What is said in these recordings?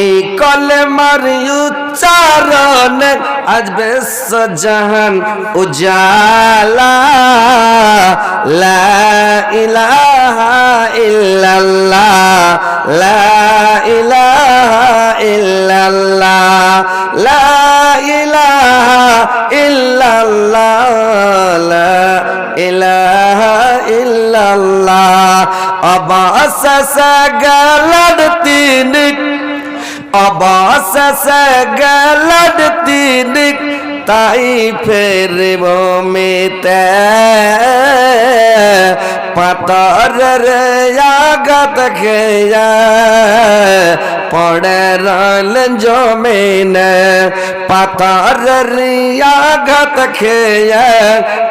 এই কলেমার উচ্চারণ আজ বিশ্ব জাহান উজালা, লা ইলাহা ইল্লাল্লাহ, লা ইলাহা ইল্লাল্লাহ, লা ইলাহা ইল্লাল্লাহ, লা ইলাহা ইল্লাল্লাহ আবাস সগলদ তিনিক আবাস সগলদ তিনিক তাই ফের মিতে পাতর আগত খেয়া পড়ে রল জমিন পাতর আগত খেয়া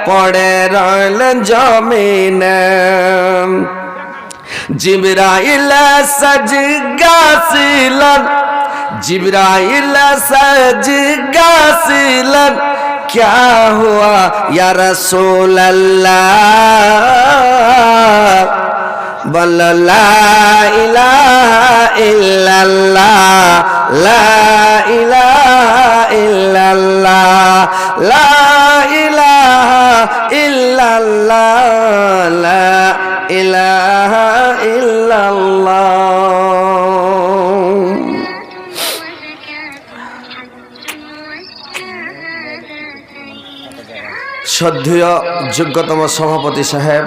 পড়ে রল জমিন জিবরাইল সজ গাছিলেন জিবরাইল সজ গাছিলেন क्या हुआ या रसूल अल्लाह বল লা ইলাহা ইল্লাল্লাহ লা ইলাহা ইল্লাল্লাহ লা ইলাহা ইল্লাল্লাহ লা ইলাহা শ্রদ্ধেয় যোগ্যতম সভাপতি সাহেব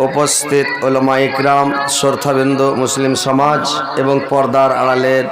উপস্থিত ওলমা ইকরাম শ্রদ্ধাবিন্দু মুসলিম সমাজ এবং পর্দার আড়ালের